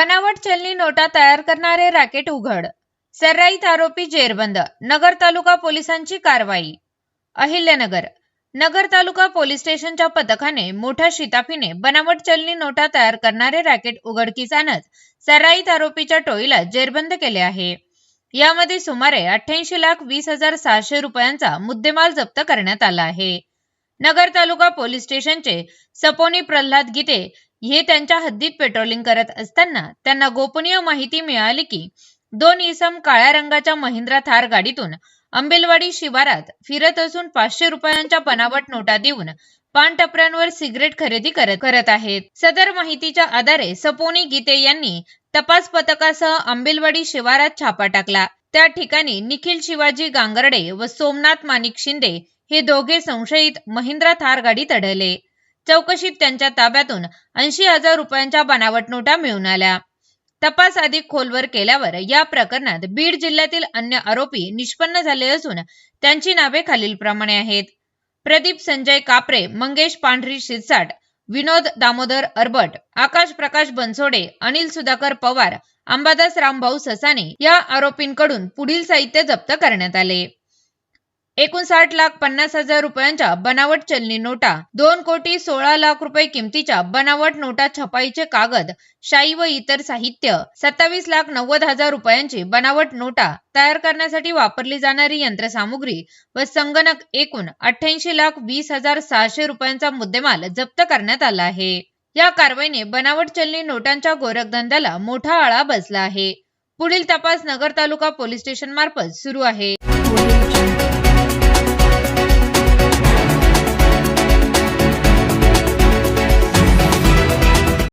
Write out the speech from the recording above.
बनावट चलनी नोटा तयार करणारे रॅकेट उघड. सर्राईत आरोपी जेरबंद. नगर तालुका पोलिसांची कारवाई. अहिल्यानगर. नगर तालुका पोलीस स्टेशनच्या पथकाने मोठ्या शिताफीने बनावट चलनी नोटा तयार करणारे रॅकेट उघडकीस आणत सराईत आरोपीच्या टोळीला जेरबंद केले आहे. यामध्ये सुमारे अठ्ठ्याऐंशी लाख वीस हजार सहाशे रुपयांचा मुद्देमाल जप्त करण्यात आला आहे. नगर तालुका पोलीस स्टेशनचे सपोनी प्रल्हाद गीते हे त्यांच्या हद्दीत पेट्रोलिंग करत असताना त्यांना गोपनीय माहिती मिळाली की दोन इसम काळ्या रंगाच्या महिंद्रा थार गाडीतून अंबेलवाडी शिवारात फिरत असून पाचशे रुपयांच्या बनावट नोटा देऊन पान टपऱ्यांवर सिगरेट खरेदी करत करत आहेत. सदर माहितीच्या आधारे सपोनी गीते यांनी तपास पथकासह आंबेलवाडी शिवारात छापा टाकला. त्या ठिकाणी निखिल शिवाजी गांगर्डे व सोमनाथ माणिक शिंदे हे दोघे संशयित महिंद्रा थार गाडीत आढळले चौकशीत त्यांच्या ताब्यातून ऐंशी हजार रुपयांच्या बनावट नोटा मिळून आल्या. तपास अधिक खोलवर केल्यावर या प्रकरणात बीड जिल्ह्यातील अन्य आरोपी निष्पन्न झाले असून त्यांची नावे खालीलप्रमाणे आहेत. प्रदीप संजय कापरे मंगेश पांढरी शिरसाट विनोद दामोदर अरबट आकाश प्रकाश बनसोडे अनिल सुधाकर पवार अंबादास रामभाऊ ससाने या आरोपींकडून पुढील साहित्य जप्त करण्यात आले. एकोणसाठ लाख पन्नास हजार रुपयांच्या बनावट चलनी नोटा दोन कोटी सोळा लाख रुपये किमतीच्या बनावट नोटा छपाईचे कागद शाई व इतर साहित्य सत्तावीस लाख नव्वद हजार रुपयांची बनावट नोटा तयार करण्यासाठी वापरली जाणारी यंत्रसामुग्री व संगणक एकूण अठ्ठ्याऐंशी लाख वीस हजार सहाशे रुपयांचा मुद्देमाल जप्त करण्यात आला आहे. या कारवाईने बनावट चलनी नोटांच्या गोरखधंद्याला मोठा आळा बसला आहे. पुढील तपास नगर तालुका पोलीस स्टेशन मार्फत सुरू आहे.